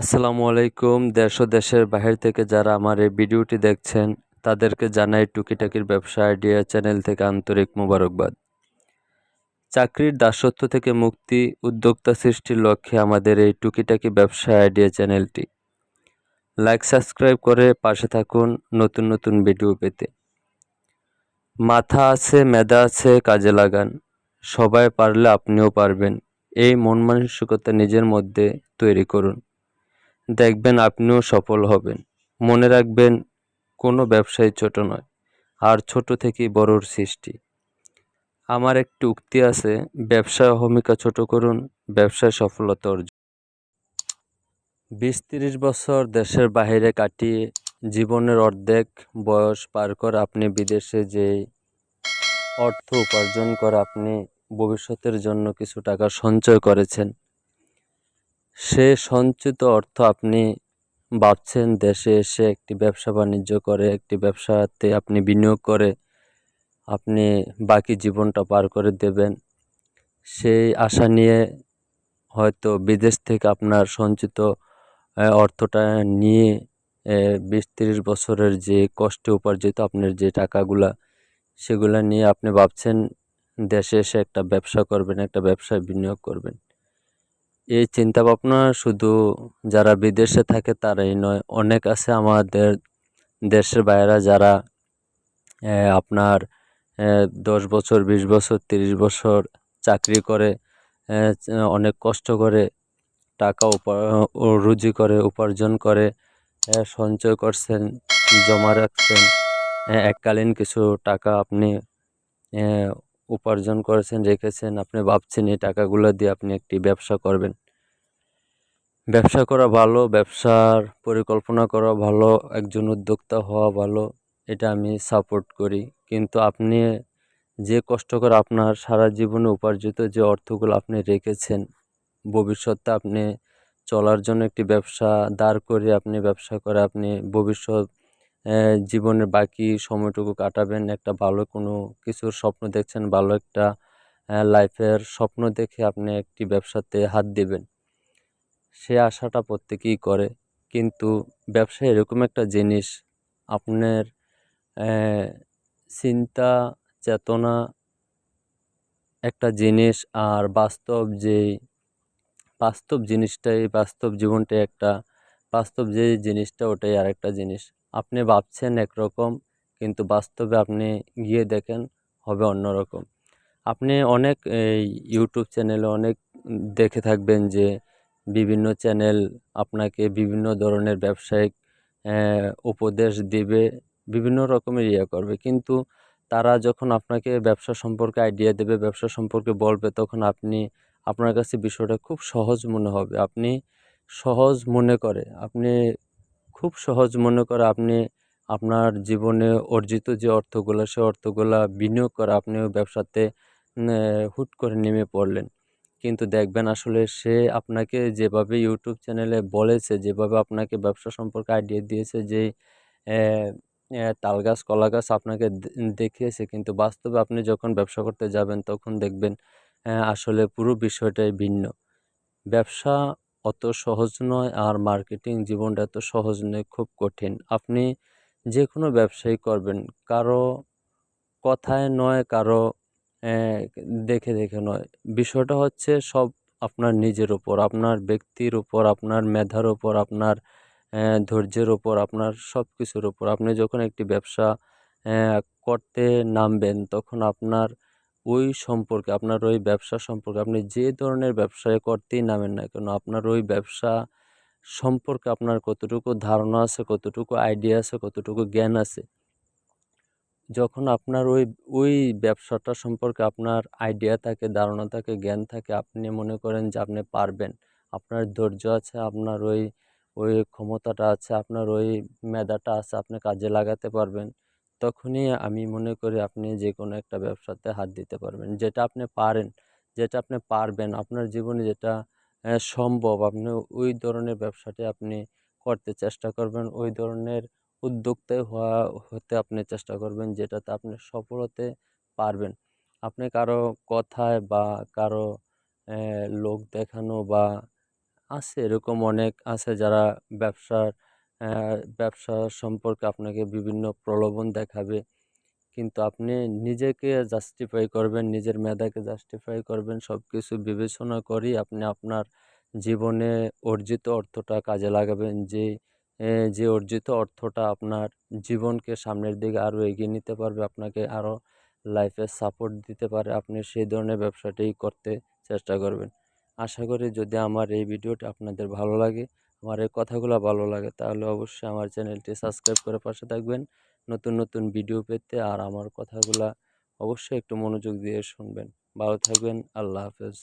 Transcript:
আসসালামু আলাইকুম, দেশ ও দেশের বাহির থেকে যারা আমার এই ভিডিওটি দেখছেন, তাদেরকে জানাই টুকিটাকির ব্যবসা আইডিয়া চ্যানেল থেকে আন্তরিক মোবারকবাদ। চাকরির দাসত্ব থেকে মুক্তি, উদ্যোক্তা সৃষ্টির লক্ষ্যে আমাদের এই টুকিটাকি ব্যবসা আইডিয়া চ্যানেলটি। লাইক, সাবস্ক্রাইব করে পাশে থাকুন নতুন নতুন ভিডিও পেতে। মাথা আছে, মেধা আছে, কাজে লাগান। সবাই পারলে আপনিও পারবেন। এই মন মানসিকতা নিজের মধ্যে তৈরি করুন। দেখবেন আপনিও সফল হবেন। মনে রাখবেন, কোনো ব্যবসায়ী ছোট নয়, আর ছোট থেকেই বড়র সৃষ্টি। আমার একটি উক্তি আছে ব্যবসায় ভূমিকা ছোট করুন, ব্যবসায় সফলতা অর্জন। বিশ তিরিশ বছর দেশের বাইরে কাটিয়ে জীবনের অর্ধেক বয়স পার করে আপনি বিদেশে যেই অর্থ উপার্জন করে আপনি ভবিষ্যতের জন্য কিছু টাকা সঞ্চয় করেছেন। সে সঞ্চিত অর্থ আপনি ভাবছেন দেশে এসে একটি ব্যবসা বাণিজ্য করে, একটি ব্যবসাতে আপনি বিনিয়োগ করে, আপনি বাকি জীবনটা পার করে দেবেন। সেই আশা নিয়ে হয়তো বিদেশ থেকে আপনার সঞ্চিত অর্থটা নিয়ে বিশ তিরিশ বছরের যে কষ্টে উপার্জিত আপনার যে টাকাগুলা, সেগুলা নিয়ে আপনি ভাবছেন, দেশে এসে একটা ব্যবসা করবেন, একটা ব্যবসায় বিনিয়োগ করবেন। এই চিন্তা ভাবনা শুধু যারা বিদেশে থাকে তারাই নয়, অনেক আছে আমাদের দেশের বাইরা যারা আপনার দশ বছর, বিশ বছর, তিরিশ বছর চাকরি করে অনেক কষ্ট করে টাকা রুজি করে, উপার্জন করে সঞ্চয় করছেন, জমা রাখছেন এককালীন কিছু টাকা আপনি উপার্জন করেছেন, রেখেছেন, আপনি ভাবছেন এই টাকাগুলো দিয়ে আপনি একটি ব্যবসা করবেন। ব্যবসা করা ভালো, ব্যবসার পরিকল্পনা করা ভালো, একজন উদ্যোক্তা হওয়া ভালো, এটা আমি সাপোর্ট করি। কিন্তু আপনি যে কষ্ট করে আপনার সারা জীবনে উপার্জিত যে অর্থগুলো আপনি রেখেছেন, ভবিষ্যতে আপনি চলার জন্য একটি ব্যবসা, দাঁড় করে আপনি ব্যবসা করে আপনি ভবিষ্যৎ জীবনের বাকি সময়টুকু কাটাবেন। একটা ভালো কোনো কিছুর স্বপ্ন দেখছেন, ভালো একটা লাইফের স্বপ্ন দেখে আপনি একটি ব্যবসাতে হাত দেবেন। সে আশাটা প্রত্যেকেই করে। কিন্তু ব্যবসা এরকম একটা জিনিস, আপনার চিন্তা, চেতনা একটা জিনিস আর বাস্তব যেই, বাস্তব জিনিসটাই, বাস্তব জীবনটাই একটা, বাস্তব যে জিনিসটা ওটাই আরেকটা জিনিস। আপনি ভাবছেন একরকম, কিন্তু বাস্তবে আপনি গিয়ে দেখেন হবে অন্যরকম। আপনি অনেক ইউটিউব চ্যানেলে অনেক দেখে থাকবেন যে বিভিন্ন চ্যানেল আপনাকে বিভিন্ন ধরনের ব্যবসায়িক উপদেশ দেবে, বিভিন্ন রকমের ইয়ে করবে। কিন্তু তারা যখন আপনাকে ব্যবসা সম্পর্কে আইডিয়া দেবে, ব্যবসা সম্পর্কে বলবে, তখন আপনি, আপনার কাছে বিষয়টা খুব সহজ মনে হবে। আপনি সহজ মনে করে, আপনি খুব সহজ মনে করে আপনি আপনার জীবনে অর্জিত যে অর্থগুলো, সে অর্থগুলো বিনিয়োগ করে আপনিও ব্যবসাতে হুট করে নেমে পড়লেন। কিন্তু দেখবেন আসলে সে আপনাকে যেভাবে ইউটিউব চ্যানেলে বলেছে, যেভাবে আপনাকে ব্যবসা সম্পর্কে আইডিয়া দিয়েছে যে তাল গাছ, কলা গাছ আপনাকে দেখিয়েছে, কিন্তু বাস্তবে আপনি যখন ব্যবসা করতে যাবেন তখন দেখবেন আসলে পুরো বিষয়টাই ভিন্ন। ব্যবসা অত সহজ নয় আর মার্কেটিং জীবনটা এত সহজ নয়, খুব কঠিন। আপনি যে কোনো ব্যবসায়ী করবেন, কারও কথায় নয়, কারও দেখে দেখে নয়। বিষয়টা হচ্ছে সব আপনার নিজের ওপর আপনার ব্যক্তির উপর, আপনার মেধার ওপর আপনার ধৈর্যের ওপর আপনার সব কিছুর ওপর আপনি যখন একটি ব্যবসা করতে নামবেন, তখন আপনার ওই সম্পর্কে, আপনার ওই ব্যবসা সম্পর্কে, আপনি যে ধরনের ব্যবসায় করতেই নামেন না কেন, আপনার ওই ব্যবসা সম্পর্কে আপনার কতটুকু ধারণা আছে, কতটুকু আইডিয়া আছে, কতটুকু জ্ঞান আছে, যখন আপনার ওই ওই ব্যবসাটা সম্পর্কে আপনার আইডিয়া থাকে, ধারণা থাকে, জ্ঞান থাকে, আপনি মনে করেন যে আপনি পারবেন, আপনার ধৈর্য আছে, আপনার ওই ওই ক্ষমতাটা আছে, আপনার ওই মেধাটা আছে, আপনি কাজে লাগাতে পারবেন তখনই আমি মনে করি আপনি যে কোনো একটা ব্যবসাতে হাত দিতে পারবেন। যেটা আপনি পারেন, যেটা আপনি পারবেন, আপনার জীবনে যেটা সম্ভব, আপনি ওই ধরনের ব্যবসাটি আপনি করতে চেষ্টা করবেন। ওই ধরনের উদ্যোক্তায় হওয়া, হতে আপনি চেষ্টা করবেন যেটাতে আপনি সফল হতে পারবেন। আপনি কারও কথায় বা কারও লোক দেখানো বা আছে এরকম অনেক আছে যারা ব্যবসার ব্যবসা সম্পর্কে আপনাকে বিভিন্ন প্রলোভন দেখাবে। কিন্তু আপনি নিজেকে জাস্টিফাই করবেন, নিজের মেধাকে জাস্টিফাই করবেন সব কিছু বিবেচনা করেই আপনি আপনার জীবনে অর্জিত অর্থটা কাজে লাগাবেন। যে যে অর্জিত অর্থটা আপনার জীবনকে সামনের দিকে আরও এগিয়ে নিতে পারবে, আপনাকে আরও লাইফে সাপোর্ট দিতে পারে, আপনি সেই ধরনের ব্যবসাটাই করতে চেষ্টা করবেন। আশা করি যদি আমার এই ভিডিওটা আপনাদের ভালো লাগে আমার এই কথাগুলো ভালো লাগে, তাহলে অবশ্যই আমার চ্যানেলটি সাবস্ক্রাইব করে পাশে থাকবেন। নতুন নতুন ভিডিও পেতে আর আমার কথাগুলা অবশ্যই একটু মনোযোগ দিয়ে শুনবেন। ভালো থাকবেন, আল্লাহ হাফেজ।